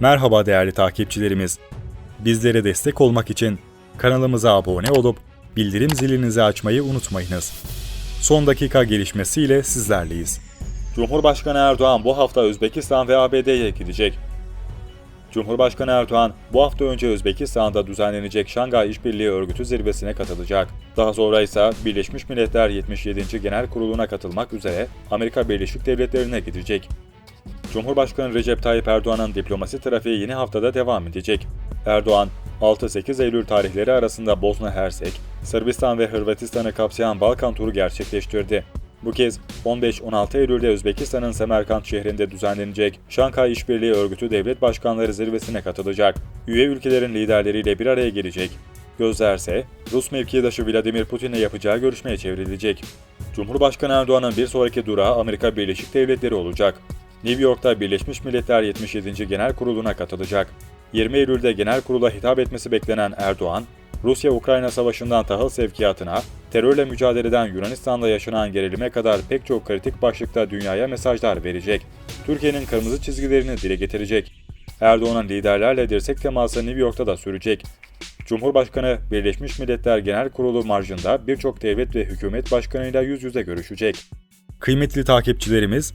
Merhaba değerli takipçilerimiz. Bizlere destek olmak için kanalımıza abone olup bildirim zilinizi açmayı unutmayınız. Son dakika gelişmesiyle sizlerleyiz. Cumhurbaşkanı Erdoğan bu hafta Özbekistan ve ABD'ye gidecek. Cumhurbaşkanı Erdoğan bu hafta önce Özbekistan'da düzenlenecek Şangay İşbirliği Örgütü zirvesine katılacak. Daha sonra ise Birleşmiş Milletler 77. Genel Kurulu'na katılmak üzere Amerika Birleşik Devletleri'ne gidecek. Cumhurbaşkanı Recep Tayyip Erdoğan'ın diplomasi trafiği yeni haftada devam edecek. Erdoğan, 6-8 Eylül tarihleri arasında Bosna Hersek, Sırbistan ve Hırvatistan'ı kapsayan Balkan turu gerçekleştirdi. Bu kez 15-16 Eylül'de Özbekistan'ın Semerkant şehrinde düzenlenecek Şankay İşbirliği Örgütü Devlet Başkanları zirvesine katılacak. Üye ülkelerin liderleriyle bir araya gelecek. Gözlerse Rus mevkidaşı Vladimir Putin'le yapacağı görüşmeye çevrilecek. Cumhurbaşkanı Erdoğan'ın bir sonraki durağı Amerika Birleşik Devletleri olacak. New York'ta Birleşmiş Milletler 77. Genel Kurulu'na katılacak. 20 Eylül'de genel kurula hitap etmesi beklenen Erdoğan, Rusya-Ukrayna savaşından tahıl sevkiyatına, terörle mücadeleden Yunanistan'da yaşanan gerilime kadar pek çok kritik başlıkta dünyaya mesajlar verecek. Türkiye'nin kırmızı çizgilerini dile getirecek. Erdoğan'ın liderlerle dirsek teması New York'ta da sürecek. Cumhurbaşkanı Birleşmiş Milletler Genel Kurulu marjında birçok devlet ve hükümet başkanıyla yüz yüze görüşecek. Kıymetli takipçilerimiz,